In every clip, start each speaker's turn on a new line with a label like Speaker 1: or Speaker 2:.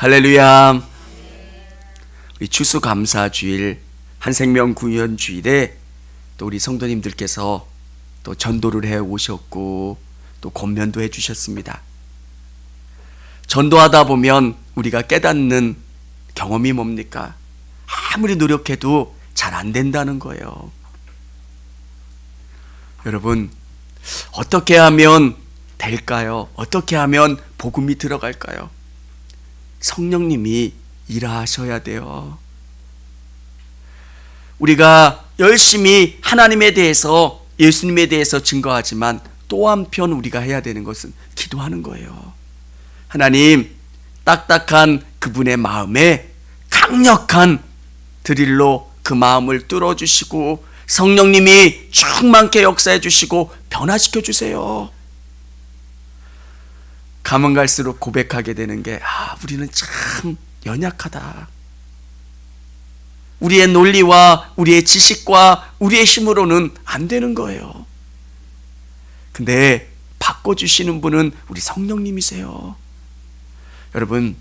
Speaker 1: 할렐루야. 우리 추수감사 주일 한생명 구현 주일에 또 우리 성도님들께서 또 전도를 해 오셨고 또 권면도 해 주셨습니다. 전도하다 보면 우리가 깨닫는 경험이 뭡니까? 아무리 노력해도 잘 안 된다는 거예요. 여러분, 어떻게 하면 될까요? 어떻게 하면 복음이 들어갈까요? 성령님이 일하셔야 돼요. 우리가 열심히 하나님에 대해서 예수님에 대해서 증거하지만 또 한편 우리가 해야 되는 것은 기도하는 거예요. 하나님, 딱딱한 그분의 마음에 강력한 드릴로 그 마음을 뚫어주시고 성령님이 충만케 역사해 주시고 변화시켜 주세요. 가면 갈수록 고백하게 되는 게, 아, 우리는 참 연약하다. 우리의 논리와 우리의 지식과 우리의 힘으로는 안 되는 거예요. 근데 바꿔주시는 분은 우리 성령님이세요. 여러분,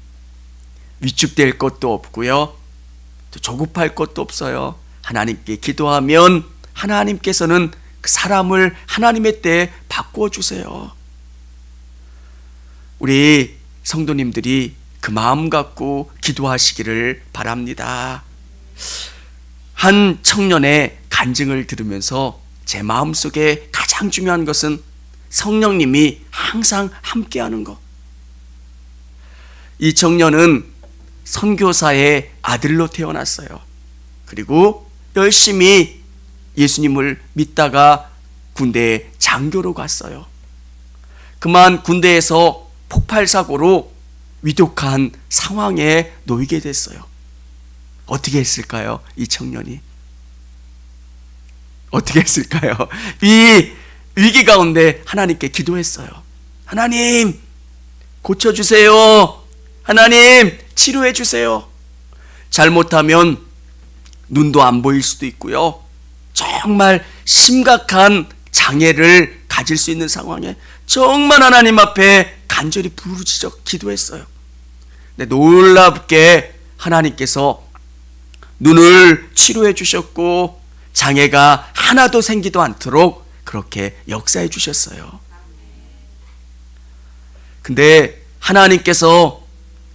Speaker 1: 위축될 것도 없고요. 또 조급할 것도 없어요. 하나님께 기도하면 하나님께서는 그 사람을 하나님의 때에 바꾸어 주세요. 우리 성도님들이 그 마음 갖고 기도하시기를 바랍니다. 한 청년의 간증을 들으면서 제 마음 속에 가장 중요한 것은 성령님이 항상 함께하는 것. 이 청년은 선교사의 아들로 태어났어요. 그리고 열심히 예수님을 믿다가 군대에 장교로 갔어요. 그만 군대에서 폭발 사고로 위독한 상황에 놓이게 됐어요. 어떻게 했을까요? 이 청년이. 어떻게 했을까요? 이 위기 가운데 하나님께 기도했어요. 하나님, 고쳐 주세요. 하나님, 치료해 주세요. 잘못하면 눈도 안 보일 수도 있고요. 정말 심각한 장애를 가질 수 있는 상황에 정말 하나님 앞에 간절히 부르짖어 기도했어요. 근데 놀랍게 하나님께서 눈을 치료해 주셨고 장애가 하나도 생기도 않도록 그렇게 역사해 주셨어요. 근데 하나님께서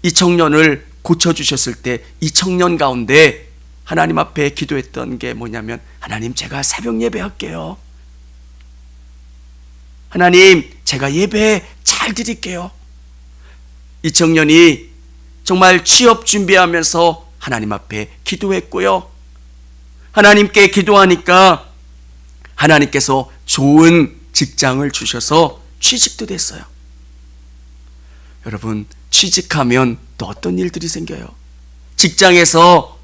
Speaker 1: 이 청년을 고쳐 주셨을 때 이 청년 가운데 하나님 앞에 기도했던 게 뭐냐면 하나님 제가 새벽 예배할게요. 하나님 제가 예배 잘 드릴게요. 이 청년이 정말 취업 준비하면서 하나님 앞에 기도했고요. 하나님께 기도하니까 하나님께서 좋은 직장을 주셔서 취직도 됐어요. 여러분, 취직하면 또 어떤 일들이 생겨요? 직장에서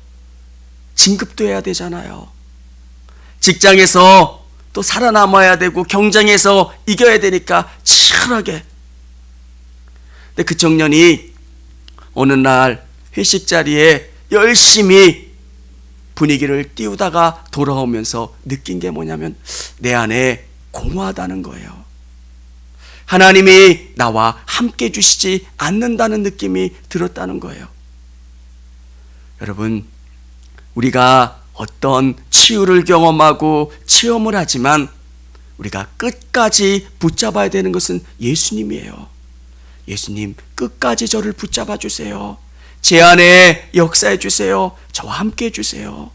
Speaker 1: 진급도 해야 되잖아요. 직장에서 또 살아남아야 되고 경쟁에서 이겨야 되니까 치열하게. 근데 그 청년이 어느 날 회식 자리에 열심히 분위기를 띄우다가 돌아오면서 느낀 게 뭐냐면 내 안에 공허하다는 거예요. 하나님이 나와 함께 주시지 않는다는 느낌이 들었다는 거예요. 여러분, 우리가 어떤 치유를 경험하고 체험을 하지만 우리가 끝까지 붙잡아야 되는 것은 예수님이에요. 예수님, 끝까지 저를 붙잡아 주세요. 제 안에 역사해 주세요. 저와 함께 해 주세요.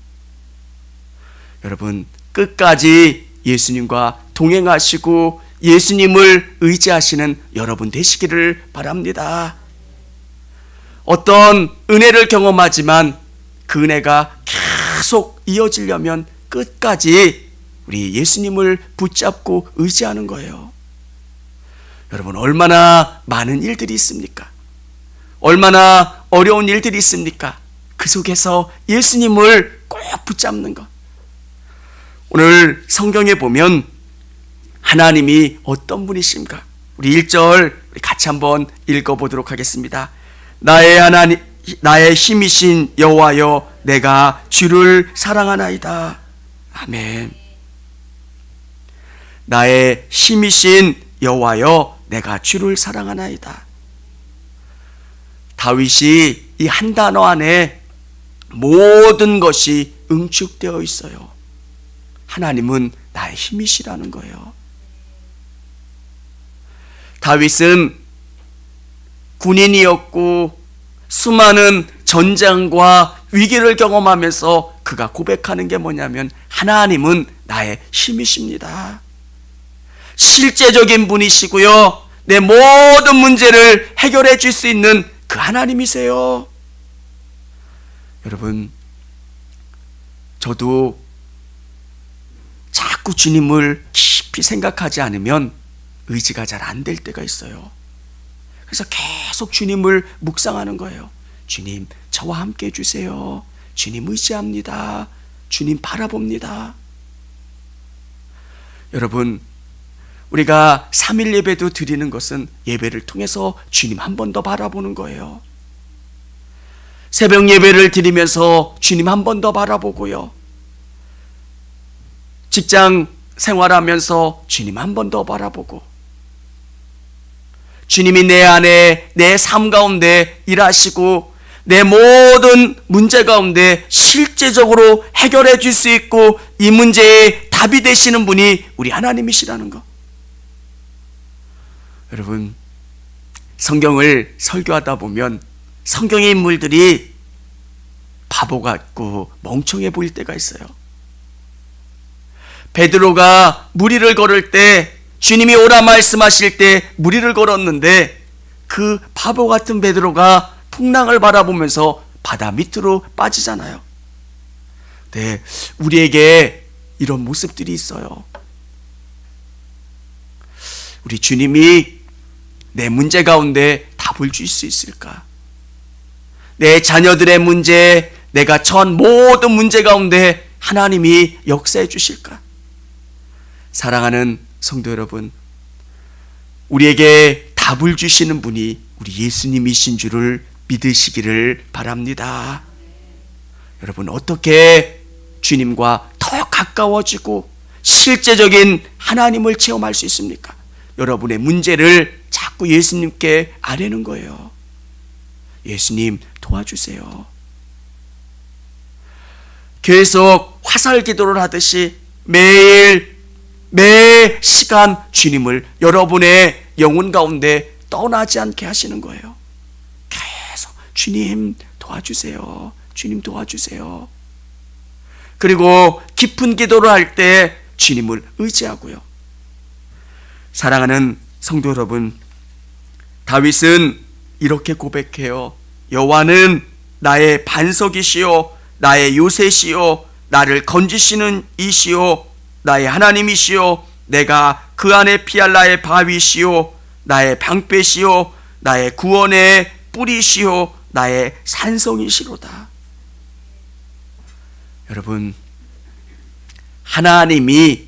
Speaker 1: 여러분, 끝까지 예수님과 동행하시고 예수님을 의지하시는 여러분 되시기를 바랍니다. 어떤 은혜를 경험하지만 그 은혜가 계속 이어지려면 끝까지 우리 예수님을 붙잡고 의지하는 거예요. 여러분, 얼마나 많은 일들이 있습니까? 얼마나 어려운 일들이 있습니까? 그 속에서 예수님을 꼭 붙잡는 것. 오늘 성경에 보면 하나님이 어떤 분이십니까? 우리 1절 같이 한번 읽어보도록 하겠습니다. 나의 하나님, 나의 힘이신 여호와여, 내가 주를 사랑하나이다. 아멘. 나의 힘이신 여호와여, 내가 주를 사랑하나이다. 다윗이 이 한 단어 안에 모든 것이 응축되어 있어요. 하나님은 나의 힘이시라는 거예요. 다윗은 군인이었고 수많은 전장과 위기를 경험하면서 그가 고백하는 게 뭐냐면 하나님은 나의 힘이십니다. 실제적인 분이시고요. 내 모든 문제를 해결해 줄 수 있는 그 하나님이세요. 여러분, 저도 자꾸 주님을 깊이 생각하지 않으면 의지가 잘 안 될 때가 있어요. 그래서 계속 주님을 묵상하는 거예요. 주님, 저와 함께 해주세요. 주님 의지합니다. 주님 바라봅니다. 여러분, 우리가 3일 예배도 드리는 것은 예배를 통해서 주님 한 번 더 바라보는 거예요. 새벽 예배를 드리면서 주님 한 번 더 바라보고요. 직장 생활하면서 주님 한 번 더 바라보고 주님이 내 안에 내 삶 가운데 일하시고 내 모든 문제 가운데 실제적으로 해결해 줄 수 있고 이 문제에 답이 되시는 분이 우리 하나님이시라는 거. 여러분 성경을 설교하다 보면 성경의 인물들이 바보 같고 멍청해 보일 때가 있어요. 베드로가 무리를 걸을 때 주님이 오라 말씀하실 때 무리를 걸었는데 그 바보 같은 베드로가 풍랑을 바라보면서 바다 밑으로 빠지잖아요. 네, 우리에게 이런 모습들이 있어요. 우리 주님이 내 문제 가운데 답을 줄 수 있을까? 내 자녀들의 문제, 내가 처한 모든 문제 가운데 하나님이 역사해 주실까? 사랑하는 성도 여러분, 우리에게 답을 주시는 분이 우리 예수님이신 줄을 믿으시기를 바랍니다. 여러분, 어떻게 주님과 더 가까워지고 실제적인 하나님을 체험할 수 있습니까? 여러분의 문제를 자꾸 예수님께 아뢰는 거예요. 예수님 도와주세요. 계속 화살 기도를 하듯이 매일 매 시간 주님을 여러분의 영혼 가운데 떠나지 않게 하시는 거예요. 계속 주님 도와주세요. 주님 도와주세요. 그리고 깊은 기도를 할 때 주님을 의지하고요. 사랑하는 성도 여러분, 다윗은 이렇게 고백해요. 여호와는 나의 반석이시요 나의 요새시요 나를 건지시는 이시요 나의 하나님이시요 내가 그 안에 피할 나의 바위시요 나의 방패시요 나의 구원의 뿌리시요 나의 산성이시로다. 여러분 하나님이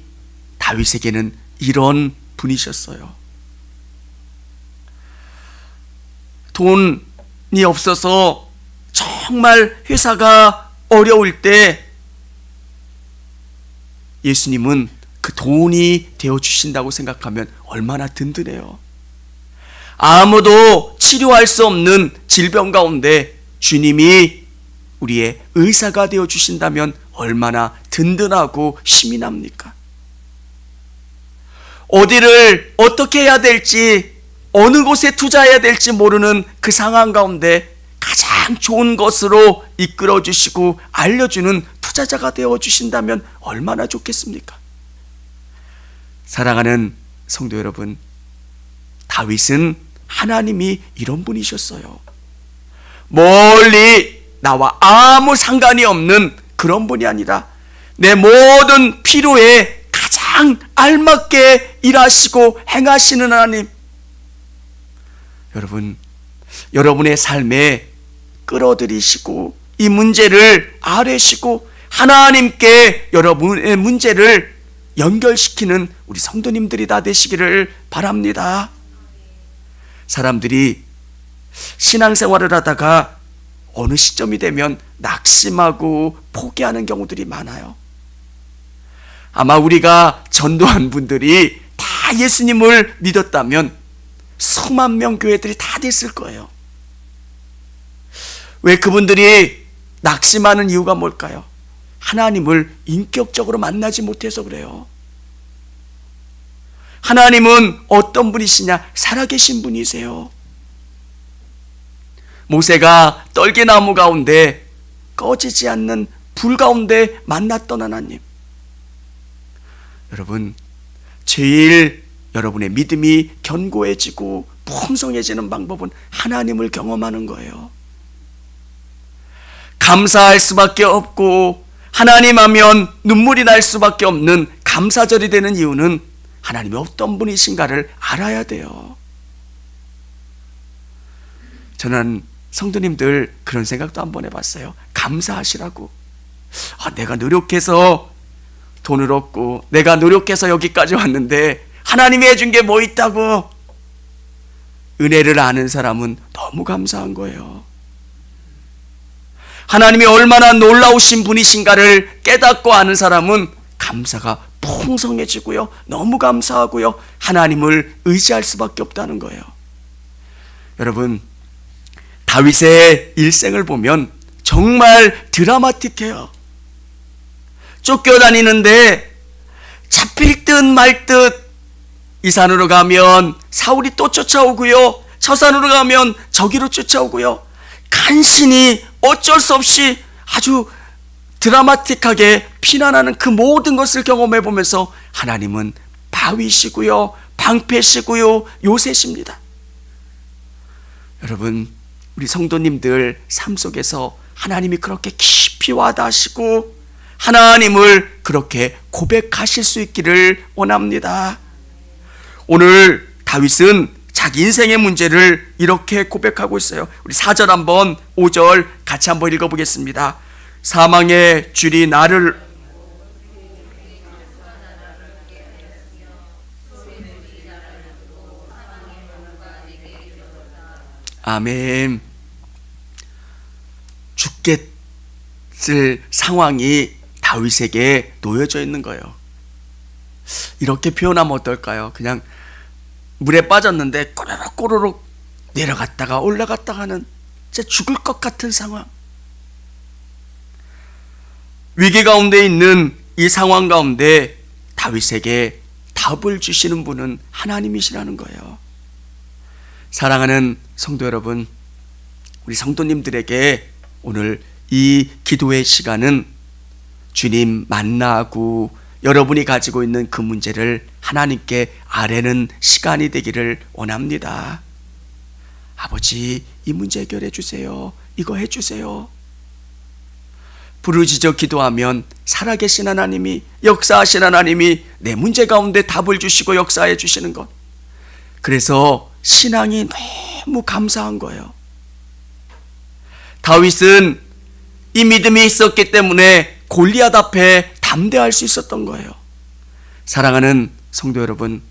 Speaker 1: 다윗에게는 이런 분이셨어요. 돈이 없어서 정말 회사가 어려울 때 예수님은 그 돈이 되어 주신다고 생각하면 얼마나 든든해요. 아무도 치료할 수 없는 질병 가운데 주님이 우리의 의사가 되어 주신다면 얼마나 든든하고 힘이 납니까? 어디를 어떻게 해야 될지 어느 곳에 투자해야 될지 모르는 그 상황 가운데 가장 좋은 것으로 이끌어 주시고 알려주는 투자자가 되어 주신다면 얼마나 좋겠습니까? 사랑하는 성도 여러분, 다윗은 하나님이 이런 분이셨어요. 멀리 나와 아무 상관이 없는 그런 분이 아니라 내 모든 필요에 가장 알맞게 일하시고 행하시는 하나님. 여러분, 여러분의 삶에 끌어들이시고 이 문제를 아뢰시고 하나님께 여러분의 문제를 연결시키는 우리 성도님들이 다 되시기를 바랍니다. 사람들이 신앙생활을 하다가 어느 시점이 되면 낙심하고 포기하는 경우들이 많아요. 아마 우리가 전도한 분들이 다 예수님을 믿었다면 수만 명 교회들이 다 됐을 거예요. 왜 그분들이 낙심하는 이유가 뭘까요? 하나님을 인격적으로 만나지 못해서 그래요. 하나님은 어떤 분이시냐? 살아계신 분이세요. 모세가 떨기나무 가운데 꺼지지 않는 불 가운데 만났던 하나님. 여러분, 제일 여러분의 믿음이 견고해지고 풍성해지는 방법은 하나님을 경험하는 거예요. 감사할 수밖에 없고 하나님 하면 눈물이 날 수밖에 없는 감사절이 되는 이유는 하나님이 어떤 분이신가를 알아야 돼요. 저는 성도님들 그런 생각도 한번 해봤어요. 감사하시라고. 아, 내가 노력해서 돈을 얻고 내가 노력해서 여기까지 왔는데 하나님이 해준 게 뭐 있다고 은혜를 아는 사람은 너무 감사한 거예요. 하나님이 얼마나 놀라우신 분이신가를 깨닫고 아는 사람은 감사가 풍성해지고요. 너무 감사하고요. 하나님을 의지할 수밖에 없다는 거예요. 여러분, 다윗의 일생을 보면 정말 드라마틱해요. 쫓겨다니는데 잡힐 듯 말 듯 이 산으로 가면 사울이 또 쫓아오고요. 저 산으로 가면 저기로 쫓아오고요. 간신히 어쩔 수 없이 아주 드라마틱하게 피난하는 그 모든 것을 경험해 보면서 하나님은 바위시고요. 방패시고요. 요새십니다. 여러분, 우리 성도님들 삶 속에서 하나님이 그렇게 깊이 와닿으시고 하나님을 그렇게 고백하실 수 있기를 원합니다. 오늘 다윗은 자기 인생의 문제를 이렇게 고백하고 있어요. 우리 4절 한번 5절 같이 한번 읽어보겠습니다. 사망의 줄이 나를 아멘. 죽겠을 상황이 다윗에게 놓여져 있는 거예요. 이렇게 표현하면 어떨까요? 그냥 물에 빠졌는데 꼬르륵 꼬르륵 내려갔다가 올라갔다가 하는 진짜 죽을 것 같은 상황. 위기 가운데 있는 이 상황 가운데 다윗에게 답을 주시는 분은 하나님이시라는 거예요. 사랑하는 성도 여러분, 우리 성도님들에게 오늘 이 기도의 시간은 주님 만나고 여러분이 가지고 있는 그 문제를 하나님께 아뢰는 시간이 되기를 원합니다. 아버지, 이 문제 해결해 주세요. 이거 해 주세요. 부르짖어 기도하면 살아계신 하나님이 역사하신 하나님이 내 문제 가운데 답을 주시고 역사해 주시는 것. 그래서 신앙이 너무 감사한 거예요. 다윗은 이 믿음이 있었기 때문에 골리앗 앞에 담대할 수 있었던 거예요. 사랑하는 성도 여러분,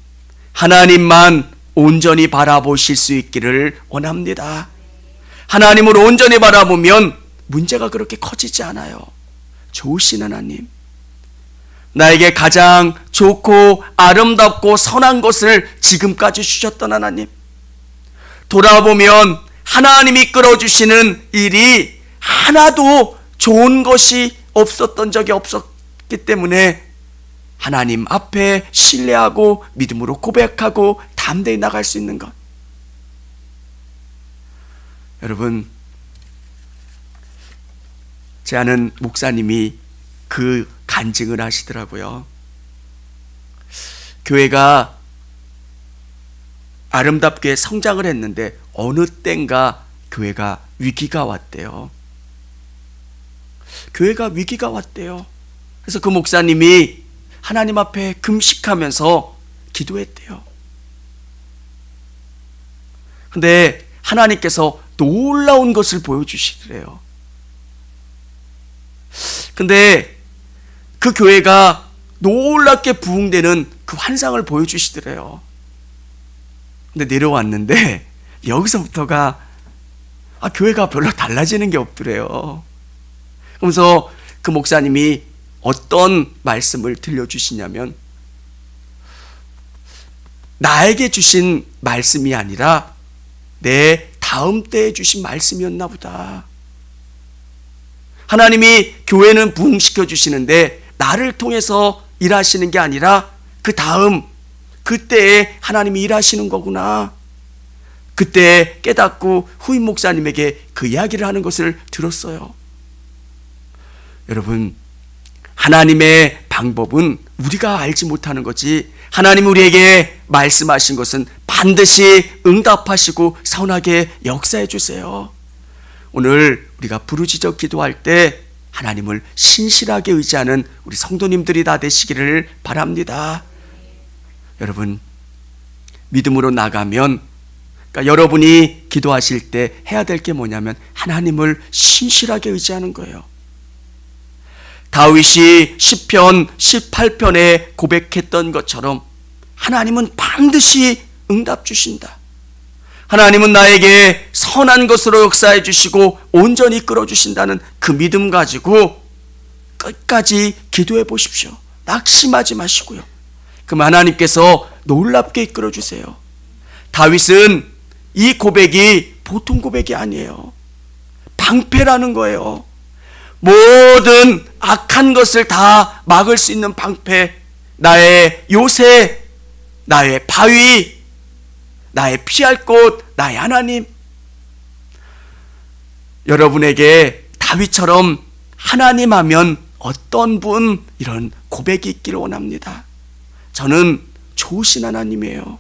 Speaker 1: 하나님만 온전히 바라보실 수 있기를 원합니다. 하나님을 온전히 바라보면 문제가 그렇게 커지지 않아요. 좋으신 하나님. 나에게 가장 좋고 아름답고 선한 것을 지금까지 주셨던 하나님. 돌아보면 하나님이 끌어주시는 일이 하나도 좋은 것이 없었던 적이 없었기 때문에 하나님 앞에 신뢰하고 믿음으로 고백하고 담대히 나갈 수 있는 것. 여러분, 제 아는 목사님이 그 간증을 하시더라고요. 교회가 아름답게 성장을 했는데 어느 땐가 교회가 위기가 왔대요. 교회가 위기가 왔대요. 그래서 그 목사님이 하나님 앞에 금식하면서 기도했대요. 근데 하나님께서 놀라운 것을 보여주시더래요. 근데 그 교회가 놀랍게 부흥되는 그 환상을 보여주시더래요. 근데 내려왔는데 여기서부터가 아, 교회가 별로 달라지는 게 없더래요. 그러면서 그 목사님이 어떤 말씀을 들려주시냐면 나에게 주신 말씀이 아니라 내 다음 때에 주신 말씀이었나 보다. 하나님이 교회는 부흥시켜 주시는데 나를 통해서 일하시는 게 아니라 그 다음 그때에 하나님이 일하시는 거구나. 그때 깨닫고 후임 목사님에게 그 이야기를 하는 것을 들었어요. 여러분, 하나님의 방법은 우리가 알지 못하는 거지. 하나님 우리에게 말씀하신 것은 반드시 응답하시고 선하게 역사해 주세요. 오늘 우리가 부르짖어 기도할 때 하나님을 신실하게 의지하는 우리 성도님들이 다 되시기를 바랍니다. 여러분, 믿음으로 나가면 그러니까 여러분이 기도하실 때 해야 될 게 뭐냐면 하나님을 신실하게 의지하는 거예요. 다윗이 시편 18편에 고백했던 것처럼 하나님은 반드시 응답 주신다. 하나님은 나에게 선한 것으로 역사해 주시고 온전히 끌어 주신다는 그 믿음 가지고 끝까지 기도해 보십시오. 낙심하지 마시고요. 그럼 하나님께서 놀랍게 이끌어 주세요. 다윗은 이 고백이 보통 고백이 아니에요. 방패라는 거예요. 모든 악한 것을 다 막을 수 있는 방패, 나의 요새, 나의 바위, 나의 피할 곳, 나의 하나님. 여러분에게 다윗처럼 하나님 하면 어떤 분 이런 고백이 있기를 원합니다. 저는 좋으신 하나님이에요.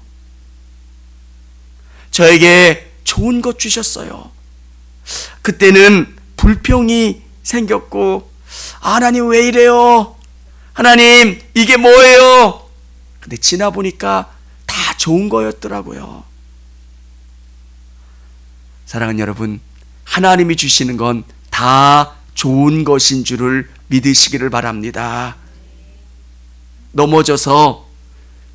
Speaker 1: 저에게 좋은 것 주셨어요. 그때는 불평이 생겼고, 아, 하나님 왜 이래요? 하나님, 이게 뭐예요? 근데 지나 보니까 다 좋은 거였더라고요. 사랑하는 여러분, 하나님이 주시는 건 다 좋은 것인 줄을 믿으시기를 바랍니다. 넘어져서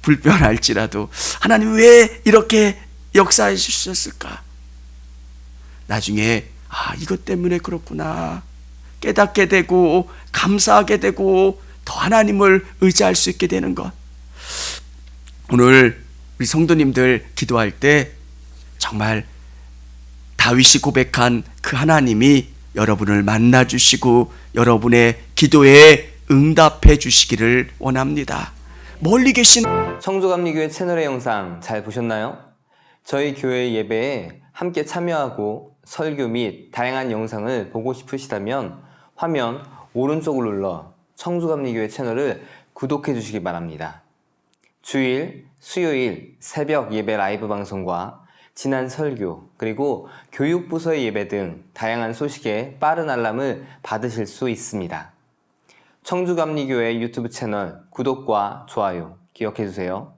Speaker 1: 불편할지라도 하나님 왜 이렇게 역사해 주셨을까? 나중에 아, 이것 때문에 그렇구나. 깨닫게 되고 감사하게 되고 더 하나님을 의지할 수 있게 되는 것. 오늘 우리 성도님들 기도할 때 정말 다윗이 고백한 그 하나님이 여러분을 만나 주시고 여러분의 기도에 응답해 주시기를 원합니다. 멀리 계신
Speaker 2: 청주감리교회 채널의 영상 잘 보셨나요? 저희 교회 예배에 함께 참여하고 설교 및 다양한 영상을 보고 싶으시다면 화면 오른쪽을 눌러 청주감리교회 채널을 구독해 주시기 바랍니다. 주일, 수요일 새벽 예배 라이브 방송과 지난 설교, 그리고 교육부서의 예배 등 다양한 소식에 빠른 알람을 받으실 수 있습니다. 청주감리교회 유튜브 채널 구독과 좋아요 기억해 주세요.